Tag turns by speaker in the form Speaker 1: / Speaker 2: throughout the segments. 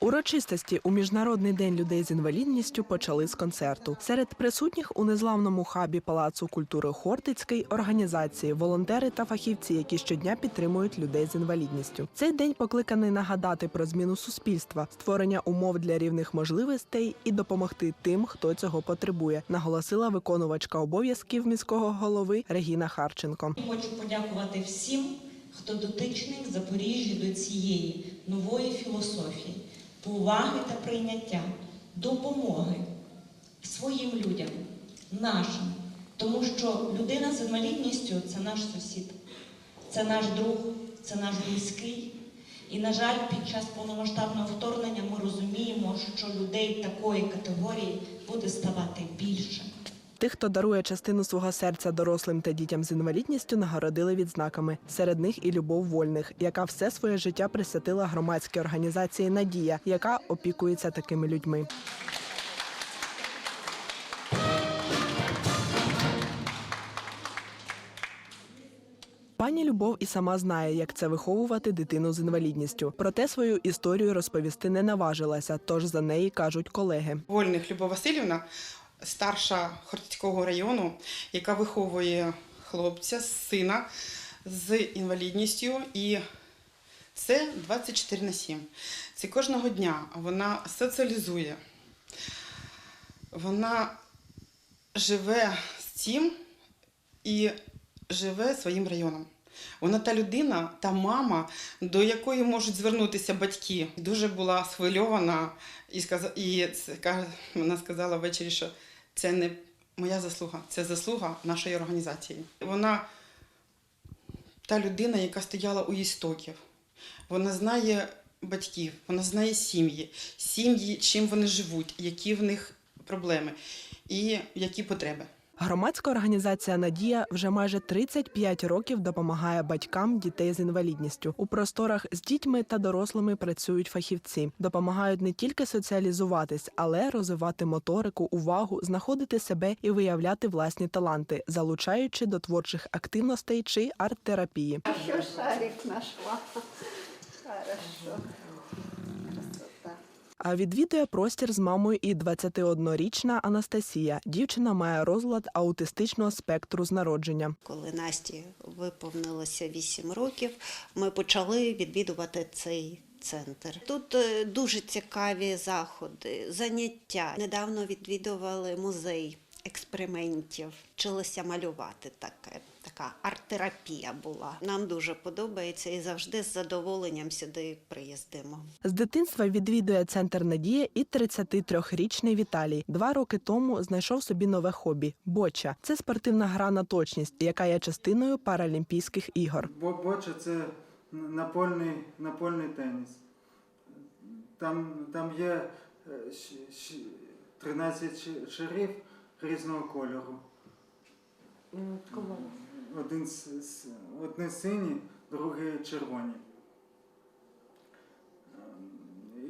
Speaker 1: Урочистості у міжнародний день людей з інвалідністю почали з концерту. Серед присутніх у незламному хабі Палацу культури Хортицький організації, волонтери та фахівці, які щодня підтримують людей з інвалідністю. Цей день покликаний нагадати про зміну суспільства, створення умов для рівних можливостей і допомогти тим, хто цього потребує, наголосила виконувачка обов'язків міського голови Регіна Харченко.
Speaker 2: Хочу подякувати всім, хто дотичний в Запоріжжі до цієї нової філософії, поваги та прийняття, допомоги своїм людям, нашим. Тому що людина з інвалідністю це наш сусід, це наш друг, це наш близький. І, на жаль, під час повномасштабного вторгнення ми розуміємо, що людей такої категорії буде ставати більше.
Speaker 1: Тих, хто дарує частину свого серця дорослим та дітям з інвалідністю, нагородили відзнаками. Серед них і Любов Вольних, яка все своє життя присвятила громадській організації Надія, яка опікується такими людьми. Пані Любов і сама знає, як це виховувати дитину з інвалідністю. Проте свою історію розповісти не наважилася, тож за неї кажуть колеги.
Speaker 3: Вольних Любов Васильівна, старша Хортицького району, яка виховує хлопця, сина з інвалідністю. І це 24 на 7. Це кожного дня вона соціалізує. Вона живе з цим і живе своїм районом. Вона та людина, та мама, до якої можуть звернутися батьки. Дуже була схвильована і сказа, і вона сказала ввечері, що це не моя заслуга, це заслуга нашої організації. Вона та людина, яка стояла у істоків. Вона знає батьків, вона знає сім'ї, сім'ї, чим вони живуть, які в них проблеми і які потреби.
Speaker 1: Громадська організація Надія вже майже 35 років допомагає батькам дітей з інвалідністю. У просторах з дітьми та дорослими працюють фахівці, допомагають не тільки соціалізуватись, але розвивати моторику, увагу, знаходити себе і виявляти власні таланти, залучаючи до творчих активностей чи арт-терапії.
Speaker 4: Еще шарик нашла. Хорошо.
Speaker 1: А відвідує простір з мамою і 21-річна Анастасія. Дівчина має розлад аутистичного спектру з народження.
Speaker 5: Коли Насті виповнилося 8 років, ми почали відвідувати цей центр. Тут е, дуже цікаві заходи, заняття. Недавно відвідували музей експериментів, вчилися малювати таке. Така арт-терапія була. Нам дуже подобається і завжди з задоволенням сюди приїздимо.
Speaker 1: З дитинства відвідує центр Надія і 33-річний Віталій. Два роки тому знайшов собі нове хобі боча. Це спортивна гра на точність, яка є частиною Паралімпійських ігор.
Speaker 6: Бо- Боча це напольний, напольний теніс. Там, там є е, щ- щ- 13 шарів різного кольору. Один, одне сині, друге червоні.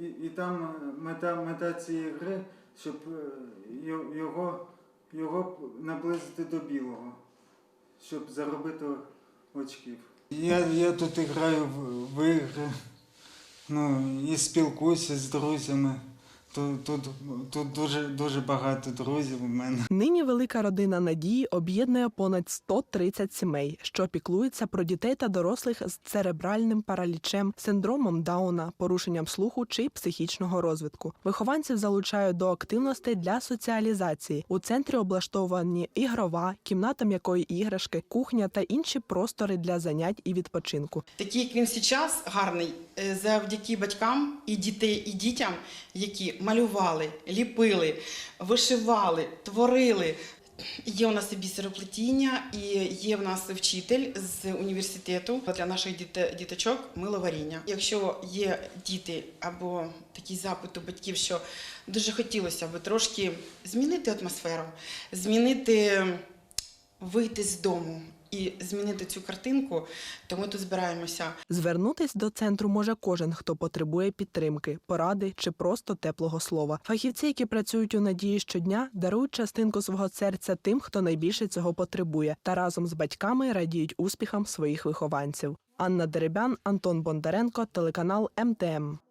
Speaker 6: І, і там мета, мета цієї гри, щоб е, його, його наблизити до білого, щоб заробити очків. Я, я тут граю в, в ігри, ну, і спілкуюся з друзями. Тут, тут, тут дуже, дуже багато друзів у мене.
Speaker 1: Нині велика родина Надії об'єднує понад 130 сімей, що піклуються про дітей та дорослих з церебральним паралічем, синдромом Дауна, порушенням слуху чи психічного розвитку. Вихованців залучають до активностей для соціалізації. У центрі облаштовані ігрова, кімната м'якої іграшки, кухня та інші простори для занять і відпочинку.
Speaker 3: Такий, як він зараз, гарний, е, завдяки батькам і дітей, і дітям, які малювали, ліпили, вишивали, творили. Є у нас і бісероплетіння, і є в нас вчитель з університету для наших діточок миловаріння. Якщо є діти або такий запит у батьків, що дуже хотілося б трошки змінити атмосферу, змінити вийти з дому і змінити цю картинку, то ми тут збираємося.
Speaker 1: Звернутись до центру може кожен, хто потребує підтримки, поради чи просто теплого слова. Фахівці, які працюють у надії щодня, дарують частинку свого серця тим, хто найбільше цього потребує, та разом з батьками радіють успіхам своїх вихованців. Анна Деребян, Антон Бондаренко, телеканал МТМ.